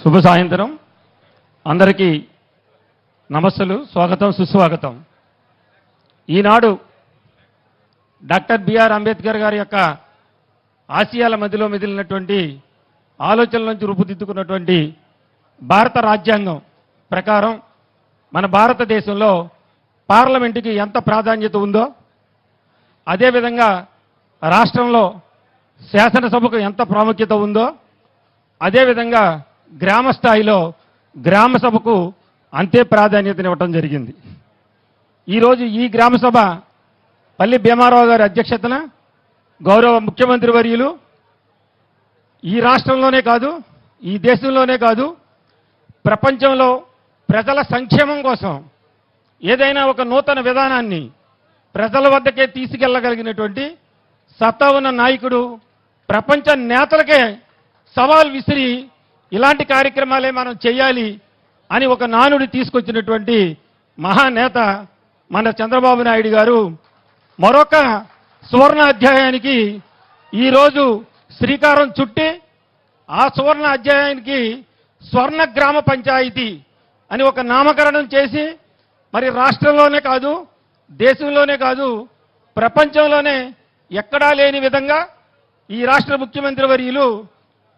శుభ సాయంత్రం. అందరికీ నమస్సులు స్వాగతం సుస్వాగతం. ఈనాడు డాక్టర్ బిఆర్ అంబేద్కర్ గారి యొక్క ఆసియాల మధ్యలో మిదిలినటువంటి ఆలోచనల నుంచి రూపుదిద్దుకున్నటువంటి భారత రాజ్యాంగం ప్రకారం మన భారతదేశంలో పార్లమెంటుకి ఎంత ప్రాధాన్యత ఉందో అదేవిధంగా రాష్ట్రంలో శాసనసభకు ఎంత ప్రాముఖ్యత ఉందో అదేవిధంగా గ్రామ స్థాయిలో గ్రామ సభకు అంతే ప్రాధాన్యతనివ్వటం జరిగింది. ఈరోజు ఈ గ్రామ సభ పల్లి భీమారావు గారి అధ్యక్షతన గౌరవ ముఖ్యమంత్రి వర్యులు ఈ రాష్ట్రంలోనే కాదు ఈ దేశంలోనే కాదు ప్రపంచంలో ప్రజల సంక్షేమం కోసం ఏదైనా ఒక నూతన విధానాన్ని ప్రజల వద్దకే తీసుకెళ్ళగలిగినటువంటి సత్తా ఉన్న నాయకుడు ప్రపంచ నేతలకే సవాల్ విసిరి ఇలాంటి కార్యక్రమాలే మనం చేయాలి అని ఒక నానుడి తీసుకొచ్చినటువంటి మహానేత మన చంద్రబాబు నాయుడు గారు మరొక సువర్ణ అధ్యాయానికి ఈరోజు శ్రీకారం చుట్టి ఆ సువర్ణ అధ్యాయానికి స్వర్ణ గ్రామ పంచాయతీ అని ఒక నామకరణం చేసి మరి రాష్ట్రంలోనే కాదు దేశంలోనే కాదు ప్రపంచంలోనే ఎక్కడా లేని విధంగా ఈ రాష్ట్ర ముఖ్యమంత్రి వర్యులు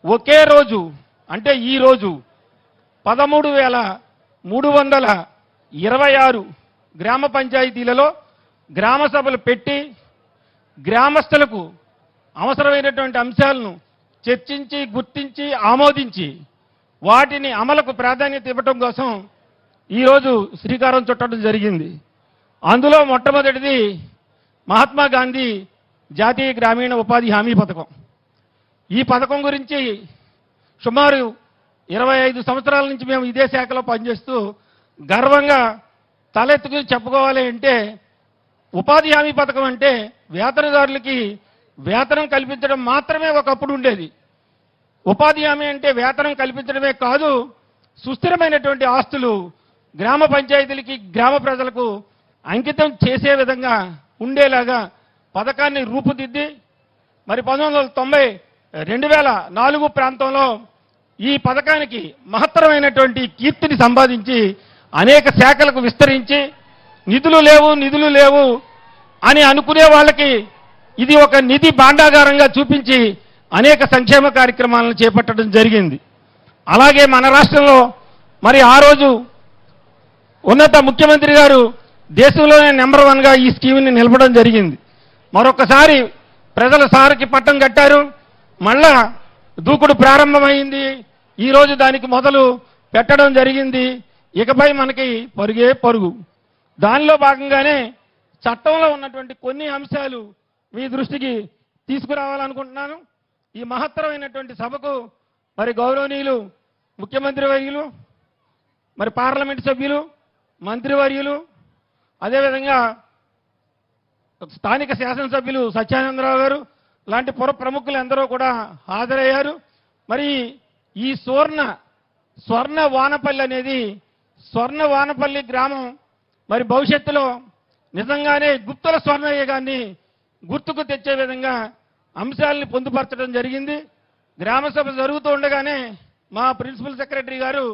ఒకే రోజు అంటే ఈరోజు పదమూడు వేల మూడు వందల ఇరవై ఆరు గ్రామ పంచాయతీలలో గ్రామ సభలు పెట్టి గ్రామస్తులకు అవసరమైనటువంటి అంశాలను చర్చించి గుర్తించి ఆమోదించి వాటిని అమలుకు ప్రాధాన్యత ఇవ్వటం కోసం ఈరోజు శ్రీకారం చుట్టడం జరిగింది. అందులో మొట్టమొదటిది మహాత్మా గాంధీ జాతీయ గ్రామీణ ఉపాధి హామీ పథకం. ఈ పథకం గురించి సుమారు ఇరవై ఐదు సంవత్సరాల నుంచి మేము ఇదే శాఖలో పనిచేస్తూ గర్వంగా తలెత్తుకుని చెప్పుకోవాలి అంటే ఉపాధి హామీ పథకం అంటే వేతనదారులకి వేతనం కల్పించడం మాత్రమే ఒకప్పుడు ఉండేది. ఉపాధి హామీ అంటే వేతనం కల్పించడమే కాదు సుస్థిరమైనటువంటి ఆస్తులు గ్రామ పంచాయతీలకి గ్రామ ప్రజలకు అంకితం చేసే విధంగా ఉండేలాగా పథకాన్ని రూపుదిద్ది మరి పంతొమ్మిది వందల తొంభై రెండు వేల నాలుగు ప్రాంతంలో ఈ పథకానికి మహత్తరమైనటువంటి కీర్తిని సంపాదించి అనేక శాఖలకు విస్తరించి నిధులు లేవు నిధులు లేవు అని అనుకునే వాళ్ళకి ఇది ఒక నిధి భాండాగారంగా చూపించి అనేక సంక్షేమ కార్యక్రమాలను చేపట్టడం జరిగింది. అలాగే మన రాష్ట్రంలో మరి ఆ రోజు ఉన్నత ముఖ్యమంత్రి గారు దేశంలోనే నెంబర్ వన్గా ఈ స్కీమ్ని నిలపడం జరిగింది. మరొకసారి ప్రజల సారికి పట్టం కట్టారు. మళ్ళా దూకుడు ప్రారంభమైంది. ఈరోజు దానికి మొదలు పెట్టడం జరిగింది. ఇకపై మనకి పరుగే పరుగు. దానిలో భాగంగానే చట్టంలో ఉన్నటువంటి కొన్ని అంశాలు మీ దృష్టికి తీసుకురావాలనుకుంటున్నాను. ఈ మహత్తరమైనటువంటి సభకు మరి గౌరవనీయులు ముఖ్యమంత్రి వర్యులు మరి పార్లమెంట్ సభ్యులు మంత్రివర్యులు అదేవిధంగా స్థానిక శాసనసభ్యులు సత్యానందరావు గారు లాంటి పుర ప్రముఖులు ఎందరో కూడా హాజరయ్యారు. మరి ఈ సువర్ణ స్వర్ణ వానపల్లి అనేది స్వర్ణ వానపల్లి గ్రామం. మరి భవిష్యత్తులో నిజంగానే గుప్తుల స్వర్ణయుగాన్ని గుర్తుకు తెచ్చే విధంగా అంశాలని పొందుపరచడం జరిగింది. గ్రామసభ జరుగుతూ ఉండగానే మా ప్రిన్సిపల్ సెక్రటరీ గారు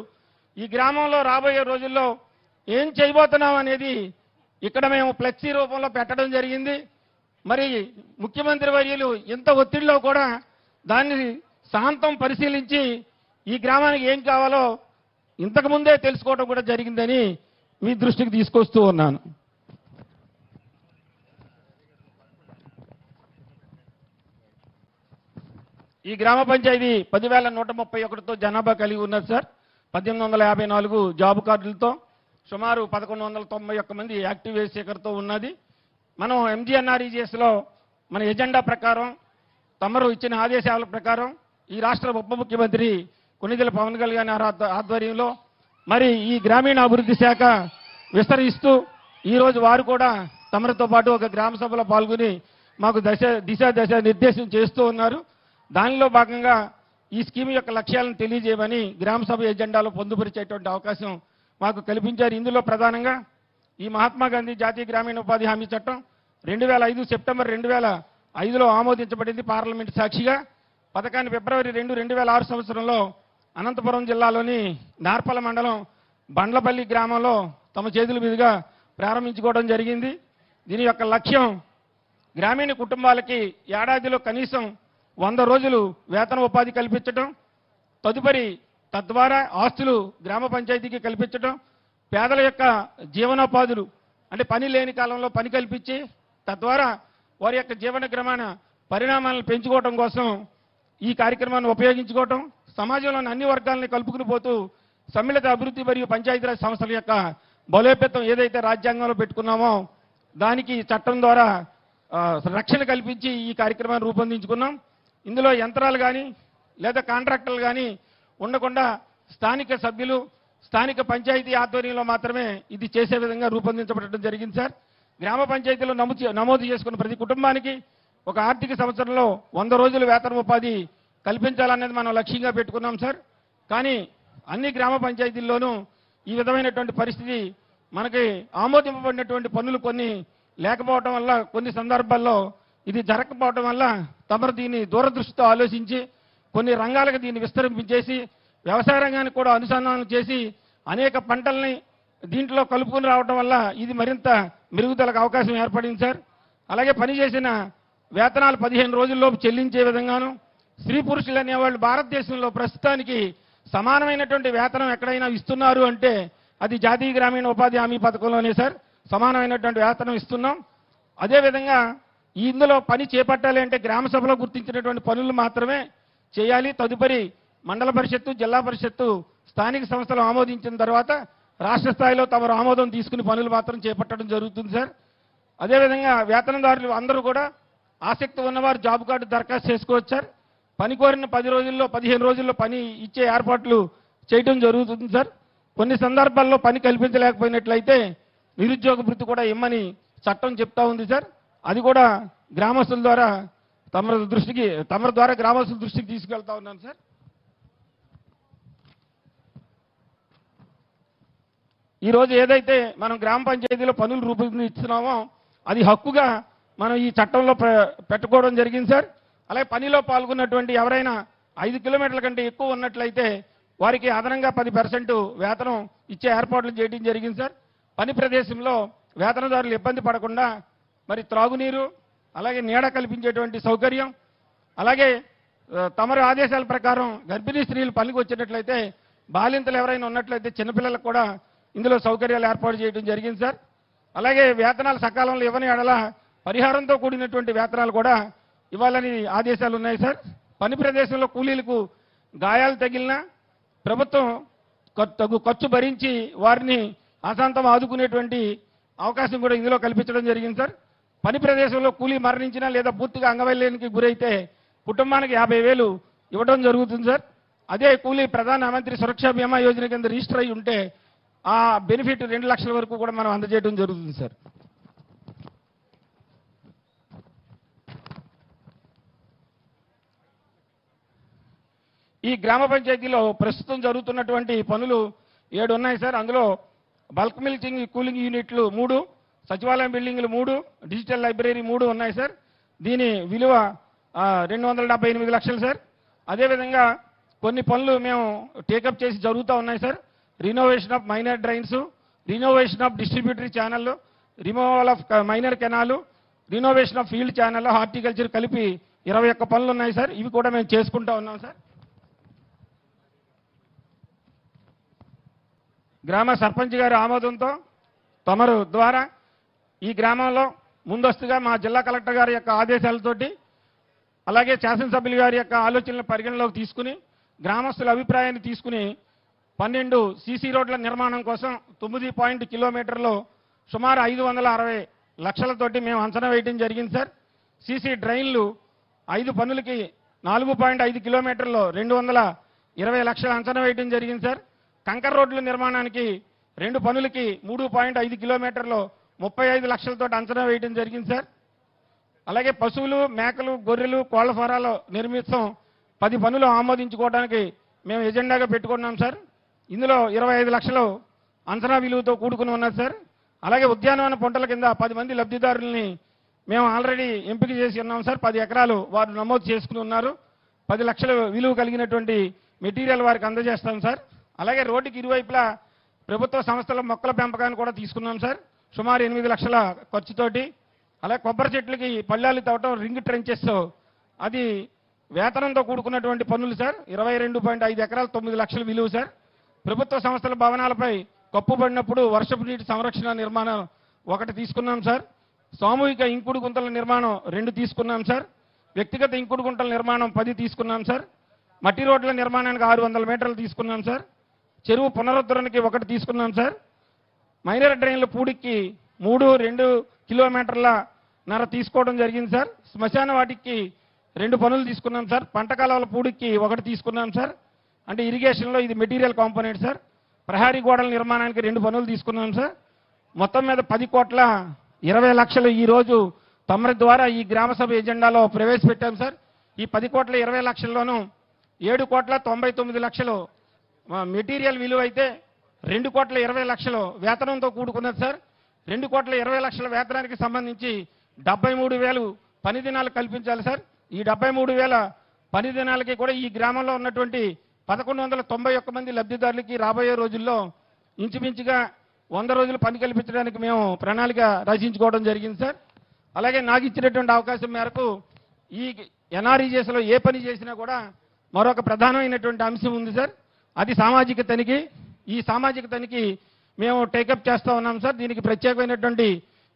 ఈ గ్రామంలో రాబోయే రోజుల్లో ఏం చేయబోతున్నాం అనేది ఇక్కడ మేము ఫ్లెక్సీ రూపంలో పెట్టడం జరిగింది. మరి ముఖ్యమంత్రి వర్యులు ఇంత ఒత్తిడిలో కూడా దాన్ని శాంతం పరిశీలించి ఈ గ్రామానికి ఏం కావాలో ఇంతకు ముందే తెలుసుకోవడం కూడా జరిగిందని మీ దృష్టికి తీసుకొస్తూ ఉన్నాను. ఈ గ్రామ పంచాయతీ పదివేల నూట ముప్పై ఒకటితో జనాభా కలిగి ఉన్నది సార్. పద్దెనిమిది వందల యాభై నాలుగు జాబ్ కార్డులతో సుమారు పదకొండు వందల తొంభై ఒక్క మంది యాక్టివ్ శేఖర్తో ఉన్నది. మనం ఎంజీఎన్ఆర్ఈజిఎస్లో మన ఎజెండా ప్రకారం తమరు ఇచ్చిన ఆదేశాల ప్రకారం ఈ రాష్ట్ర ఉప ముఖ్యమంత్రి కొనిదెల పవన్ కళ్యాణ్ ఆధ్వర్యంలో మరి ఈ గ్రామీణ అభివృద్ధి శాఖ విస్తరిస్తూ ఈరోజు వారు కూడా తమరితో పాటు ఒక గ్రామ సభలో పాల్గొని మాకు దశ దిశ దశ నిర్దేశం చేస్తూ ఉన్నారు. దానిలో భాగంగా ఈ స్కీమ్ యొక్క లక్ష్యాలను తెలియజేయమని గ్రామ సభ ఎజెండాలో పొందుపరిచేటువంటి అవకాశం మాకు కల్పించారు. ఇందులో ప్రధానంగా ఈ మహాత్మా గాంధీ జాతీయ గ్రామీణ ఉపాధి హామీ చట్టం రెండు వేల ఐదు సెప్టెంబర్ రెండు వేల ఐదులో ఆమోదించబడింది పార్లమెంట్ సాక్షిగా. పథకాన్ని ఫిబ్రవరి రెండు రెండు వేల ఆరు సంవత్సరంలో అనంతపురం జిల్లాలోని నార్పల మండలం బండ్లపల్లి గ్రామంలో తమ చేతుల మీదుగా ప్రారంభించుకోవడం జరిగింది. దీని యొక్క లక్ష్యం గ్రామీణ కుటుంబాలకి ఏడాదిలో కనీసం వంద రోజులు వేతన ఉపాధి కల్పించడం తదుపరి తద్వారా ఆస్తులు గ్రామ పంచాయతీకి కల్పించడం పేదల యొక్క జీవనోపాధులు అంటే పని లేని కాలంలో పని కల్పించి తద్వారా వారి యొక్క జీవన క్రమాన పరిణామాలను పెంచుకోవడం కోసం ఈ కార్యక్రమాన్ని ఉపయోగించుకోవటం సమాజంలోని అన్ని వర్గాలని కలుపుకుని పోతూ సమ్మిళిత అభివృద్ధి మరియు పంచాయతీరాజ్ సంస్థల యొక్క బలోపేతం ఏదైతే రాజ్యాంగంలో పెట్టుకున్నామో దానికి చట్టం ద్వారా రక్షణ కల్పించి ఈ కార్యక్రమాన్ని రూపొందించుకున్నాం. ఇందులో యంత్రాలు కానీ లేదా కాంట్రాక్టర్లు కానీ ఉండకుండా స్థానిక సభ్యులు స్థానిక పంచాయతీ ఆధ్వర్యంలో మాత్రమే ఇది చేసే విధంగా రూపొందించబడటం జరిగింది సార్. గ్రామ పంచాయతీలో నమోదు నమోదు చేసుకున్న ప్రతి కుటుంబానికి ఒక ఆర్థిక సంవత్సరంలో వంద రోజుల వేతన ఉపాధి కల్పించాలనేది మనం లక్ష్యంగా పెట్టుకున్నాం సార్. కానీ అన్ని గ్రామ పంచాయతీల్లోనూ ఈ విధమైనటువంటి పరిస్థితి మనకి ఆమోదింపబడినటువంటి పనులు కొన్ని లేకపోవటం వల్ల కొన్ని సందర్భాల్లో ఇది జరగకపోవటం వల్ల తమరు దీన్ని దూరదృష్టితో ఆలోచించి కొన్ని రంగాలకు దీన్ని విస్తరింపించేసి వ్యవసాయ రంగానికి కూడా అనుసంధానం చేసి అనేక పంటల్ని దీంట్లో కలుపుకొని రావడం వల్ల ఇది మరింత మెరుగుదలకు అవకాశం ఏర్పడింది సార్. అలాగే పనిచేసిన వేతనాలు పదిహేను రోజుల్లోపు చెల్లించే విధంగాను స్త్రీ పురుషులు అనేవాళ్ళు భారతదేశంలో ప్రస్తుతానికి సమానమైనటువంటి వేతనం ఎక్కడైనా ఇస్తున్నారు అంటే అది జాతీయ గ్రామీణ ఉపాధి హామీ పథకంలోనే సార్. సమానమైనటువంటి వేతనం ఇస్తున్నాం. అదేవిధంగా ఇందులో పని చేపట్టాలి అంటే గ్రామ సభలో గుర్తించినటువంటి పనులు మాత్రమే చేయాలి. తదుపరి మండల పరిషత్తు జిల్లా పరిషత్తు స్థానిక సంస్థలు ఆమోదించిన తర్వాత రాష్ట్ర స్థాయిలో తమరు ఆమోదం తీసుకుని పనులు మాత్రం చేపట్టడం జరుగుతుంది సార్. అదేవిధంగా వేతనదారులు అందరూ కూడా ఆసక్తి ఉన్నవారు జాబ్ కార్డు దరఖాస్తు చేసుకోవచ్చు సార్. పని కోరిన పది రోజుల్లో పదిహేను రోజుల్లో పని ఇచ్చే ఏర్పాట్లు చేయటం జరుగుతుంది సార్. కొన్ని సందర్భాల్లో పని కల్పించలేకపోయినట్లయితే నిరుద్యోగ వృత్తి కూడా ఇమ్మని చట్టం చెప్తా ఉంది సార్. అది కూడా గ్రామస్తుల ద్వారా తమ దృష్టికి తమ ద్వారా గ్రామస్తుల దృష్టికి తీసుకెళ్తా ఉన్నాను సార్. ఈరోజు ఏదైతే మనం గ్రామ పంచాయతీలో పనులు రూపొందిస్తున్నామో అది హక్కుగా మనం ఈ చట్టంలో పెట్టుకోవడం జరిగింది సార్. అలాగే పనిలో పాల్గొన్నటువంటి ఎవరైనా ఐదు కిలోమీటర్ల కంటే ఎక్కువ ఉన్నట్లయితే వారికి అదనంగా పది పర్సెంట్ వేతనం ఇచ్చే ఏర్పాట్లు చేయడం జరిగింది సార్. పని ప్రదేశంలో వేతనదారులు ఇబ్బంది పడకుండా మరి త్రాగునీరు అలాగే నీడ కల్పించేటువంటి సౌకర్యం అలాగే తమరి ఆదేశాల ప్రకారం గర్భిణీ స్త్రీలు పనికి వచ్చినట్లయితే బాలింతలు ఎవరైనా ఉన్నట్లయితే చిన్నపిల్లలకు కూడా ఇందులో సౌకర్యాలు ఏర్పాటు చేయడం జరిగింది సార్. అలాగే వేతనాలు సకాలంలో ఇవ్వని ఎడల పరిహారంతో కూడినటువంటి వేతనాలు కూడా ఇవ్వాలని ఆదేశాలు ఉన్నాయి సార్. పని ప్రదేశంలో కూలీలకు గాయాలు తగిలినా ప్రభుత్వం తగు ఖర్చు భరించి వారిని అశాంతం ఆదుకునేటువంటి అవకాశం కూడా ఇందులో కల్పించడం జరిగింది సార్. పని ప్రదేశంలో కూలీ మరణించినా లేదా పూర్తిగా అంగవైల్యానికి గురైతే కుటుంబానికి యాభై వేలు ఇవ్వడం జరుగుతుంది సార్. అదే కూలీ ప్రధానమంత్రి సురక్షా బీమా యోజన కింద రిజిస్టర్ అయి ఉంటే ఆ బెనిఫిట్ రెండు లక్షల వరకు కూడా మనం అందజేయడం జరుగుతుంది సార్. ఈ గ్రామ పంచాయతీలో ప్రస్తుతం జరుగుతున్నటువంటి పనులు ఏడు ఉన్నాయి సార్. అందులో బల్క్ మిల్చింగ్ కూలింగ్ యూనిట్లు మూడు సచివాలయం బిల్డింగ్లు మూడు డిజిటల్ లైబ్రరీ మూడు ఉన్నాయి సార్. దీని విలువ రెండు వందల డెబ్బై ఎనిమిది లక్షలు సార్. అదేవిధంగా కొన్ని పనులు మేము టేకప్ చేసి జరుగుతూ ఉన్నాయి sir. Renovation of minor drains renovation of distributary channel removal of minor canal renovation of field channel horticulture కలిపి ఇరవై ఒక్క పనులు ఉన్నాయి సార్. ఇవి కూడా మేము చేసుకుంటా ఉన్నాం సార్. గ్రామ సర్పంచ్ గారి ఆమోదంతో తమరు ద్వారా ఈ గ్రామంలో ముందస్తుగా మా జిల్లా కలెక్టర్ గారి యొక్క ఆదేశాలతోటి అలాగే శాసనసభ్యుల గారి యొక్క ఆలోచనలు పరిగణలోకి తీసుకుని గ్రామస్తుల అభిప్రాయాన్ని తీసుకుని పన్నెండు సీసీ రోడ్ల నిర్మాణం కోసం తొమ్మిది పాయింట్ కిలోమీటర్లు సుమారు ఐదు వందల అరవై లక్షలతోటి మేము అంచనా వేయడం జరిగింది సార్. సీసీ డ్రైన్లు ఐదు పనులకి నాలుగు పాయింట్ ఐదు కిలోమీటర్లు రెండు వందల ఇరవై లక్షల అంచనా వేయడం జరిగింది సార్. కంకర్ రోడ్ల నిర్మాణానికి రెండు పనులకి మూడు పాయింట్ ఐదు కిలోమీటర్లు ముప్పై ఐదు లక్షలతో అంచనా వేయడం జరిగింది సార్. అలాగే పశువులు మేకలు గొర్రెలు కోళ్ళ ఫారాలు నిర్మిస్తాం పది పనులు ఆమోదించుకోవడానికి మేము ఎజెండాగా పెట్టుకున్నాం సార్. ఇందులో ఇరవై ఐదు లక్షలు అంచనా విలువతో కూడుకుని ఉన్నది సార్. అలాగే ఉద్యానవన పంటల కింద పది మంది లబ్ధిదారుల్ని మేము ఆల్రెడీ ఎంపిక చేసి ఉన్నాం సార్. పది ఎకరాలు వారు నమోదు చేసుకుని ఉన్నారు. పది లక్షల విలువ కలిగినటువంటి మెటీరియల్ వారికి అందజేస్తాం సార్. అలాగే రోడ్డుకి ఇరువైపులా ప్రభుత్వ సంస్థల మొక్కల పెంపకాన్ని కూడా తీసుకున్నాం సార్. సుమారు ఎనిమిది లక్షల ఖర్చుతోటి అలాగే కొబ్బరి చెట్లకి పళ్ళాలు తవ్వటం రింగ్ ట్రెంచెస్ అది వేతనంతో కూడుకున్నటువంటి పనులు సార్. ఇరవై రెండు పాయింట్ ఐదు ఎకరాలు తొమ్మిది లక్షలు విలువ సార్. ప్రభుత్వ సంస్థల భవనాలపై కప్పుబడినప్పుడు వర్షపు నీటి సంరక్షణ నిర్మాణం ఒకటి తీసుకున్నాం సార్. సామూహిక ఇంకుడు గుంతల నిర్మాణం రెండు తీసుకున్నాం సార్. వ్యక్తిగత ఇంకుడు గుంటల నిర్మాణం పది తీసుకున్నాం సార్. మట్టి రోడ్ల నిర్మాణానికి ఆరు వందల మీటర్లు తీసుకున్నాం సార్. చెరువు పునరుద్ధరణకి ఒకటి తీసుకున్నాం సార్. మైనర్ డ్రైన్ల పూడికి మూడు రెండు కిలోమీటర్ల నర తీసుకోవడం జరిగింది సార్. శ్మశాన వాటికి రెండు పనులు తీసుకున్నాం సార్. పంట కాలాల పూడికి ఒకటి తీసుకున్నాం సార్. అంటే ఇరిగేషన్లో ఇది మెటీరియల్ కాంపోనెంట్ సార్. ప్రహారీ గోడల నిర్మాణానికి రెండు పనులు తీసుకున్నాం సార్. మొత్తం మీద పది కోట్ల ఇరవై లక్షలు ఈరోజు తమరి ద్వారా ఈ గ్రామసభ ఎజెండాలో ప్రవేశపెట్టాం సార్. ఈ పది కోట్ల ఇరవై లక్షల్లోనూ ఏడు కోట్ల తొంభై తొమ్మిది లక్షలు మెటీరియల్ విలువ అయితే రెండు కోట్ల ఇరవై లక్షలు వేతనంతో కూడుకున్నది సార్. రెండు కోట్ల ఇరవై లక్షల వేతనానికి సంబంధించి డెబ్బై మూడు వేలు పని దినాలు కల్పించాలి సార్. ఈ డెబ్బై మూడు వేల పని దినాలకి కూడా ఈ గ్రామంలో ఉన్నటువంటి పదకొండు వందల తొంభై ఒక్క మంది లబ్ధిదారులకి రాబోయే రోజుల్లో ఇంచుమించుగా వంద రోజులు పని కల్పించడానికి మేము ప్రణాళిక రచించుకోవడం జరిగింది సార్. అలాగే నాకు ఇచ్చినటువంటి అవకాశం మేరకు ఈ ఎన్ఆర్ఈజేస్లో ఏ పని చేసినా కూడా మరొక ప్రధానమైనటువంటి అంశం ఉంది సార్. అది సామాజిక తనిఖీ. ఈ సామాజిక తనిఖీ మేము టేకప్ చేస్తూ ఉన్నాం సార్. దీనికి ప్రత్యేకమైనటువంటి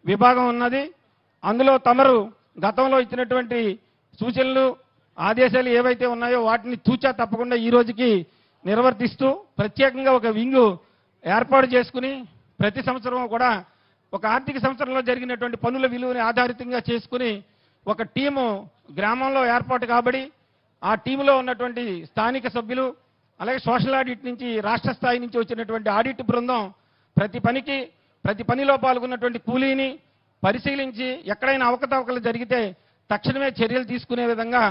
విభాగం ఉన్నది. అందులో తమరు గతంలో ఇచ్చినటువంటి సూచనలు ఆదేశాలు ఏవైతే ఉన్నాయో వాటిని తూచా తప్పకుండా ఈ రోజుకి నిర్వర్తిస్తూ ప్రత్యేకంగా ఒక వింగు ఏర్పాటు చేసుకుని ప్రతి సంవత్సరం కూడా ఒక ఆర్థిక సంవత్సరంలో జరిగినటువంటి పనుల విలువని ఆధారితంగా చేసుకుని ఒక టీము గ్రామంలో ఏర్పాటు కాబడి ఆ టీంలో ఉన్నటువంటి స్థానిక సభ్యులు అలాగే సోషల్ ఆడిట్ నుంచి రాష్ట్ర స్థాయి నుంచి వచ్చినటువంటి ఆడిట్ బృందం ప్రతి పనికి ప్రతి పనిలో పాల్గొన్నటువంటి కూలీని పరిశీలించి ఎక్కడైనా అవకతవకలు జరిగితే తక్షణమే చర్యలు తీసుకునే విధంగా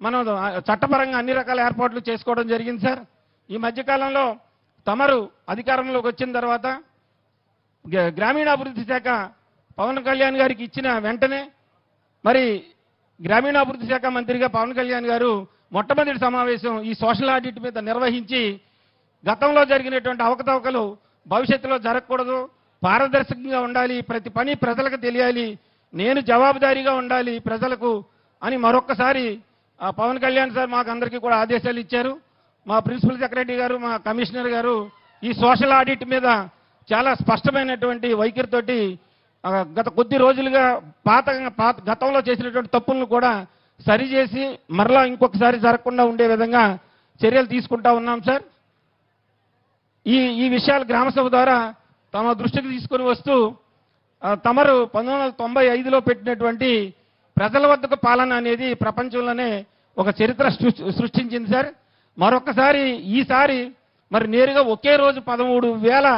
మనం చట్టపరంగా అన్ని రకాల ఏర్పాట్లు చేసుకోవడం జరిగింది సార్. ఈ మధ్యకాలంలో తమరు అధికారంలోకి వచ్చిన తర్వాత గ్రామీణాభివృద్ధి శాఖ పవన్ కళ్యాణ్ గారికి ఇచ్చిన వెంటనే మరి గ్రామీణాభివృద్ధి శాఖ మంత్రిగా పవన్ కళ్యాణ్ గారు మొట్టమొదటి సమావేశం ఈ సోషల్ ఆడిట్ మీద నిర్వహించి గతంలో జరిగినటువంటి అవకతవకలు భవిష్యత్తులో జరగకూడదు పారదర్శకంగా ఉండాలి ప్రతి పని ప్రజలకు తెలియాలి నేను జవాబుదారీగా ఉండాలి ప్రజలకు అని మరొక్కసారి పవన్ కళ్యాణ్ సార్ మాకు అందరికీ కూడా ఆదేశాలు ఇచ్చారు. మా ప్రిన్సిపల్ సెక్రటరీ గారు మా కమిషనర్ గారు ఈ సోషల్ ఆడిట్ మీద చాలా స్పష్టమైనటువంటి వైఖరితోటి గత కొద్ది రోజులుగా పాత పాత గతంలో చేసినటువంటి తప్పులను కూడా సరిచేసి మరలా ఇంకొకసారి జరగకుండా ఉండే విధంగా చర్యలు తీసుకుంటా ఉన్నాం సార్. ఈ ఈ విషయాలు గ్రామసభ ద్వారా తమ దృష్టికి తీసుకొని వస్తూ తమరు పంతొమ్మిది వందల తొంభై ఐదులో పెట్టినటువంటి ప్రజల వద్దకు పాలన అనేది ప్రపంచంలోనే ఒక చరిత్ర సృష్టించింది సార్. మరొకసారి ఈసారి మరి నేరుగా ఒకే రోజు పదమూడు వేల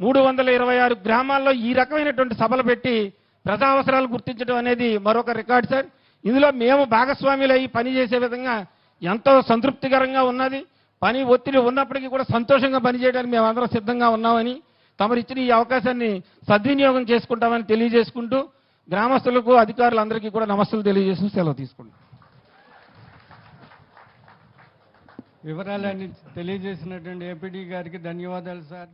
మూడు వందల ఇరవై ఆరు గ్రామాల్లో ఈ రకమైనటువంటి సభలు పెట్టి ప్రజా అవసరాలు గుర్తించడం అనేది మరొక రికార్డ్ సార్. ఇందులో మేము భాగస్వాములు అయ్యి పనిచేసే విధంగా ఎంతో సంతృప్తికరంగా ఉన్నది. పని ఒత్తిడి ఉన్నప్పటికీ కూడా సంతోషంగా పనిచేయడానికి మేము సిద్ధంగా ఉన్నామని తమరు ఇచ్చిన ఈ అవకాశాన్ని సద్వినియోగం చేసుకుంటామని తెలియజేసుకుంటూ గ్రామస్తులకు అధికారులందరికీ కూడా నమస్తులు తెలియజేసి సెలవు తీసుకుంటాం వివరాలన్నీ తెలియజేసినటువంటి ఏపీడీ గారికి ధన్యవాదాలు సార్.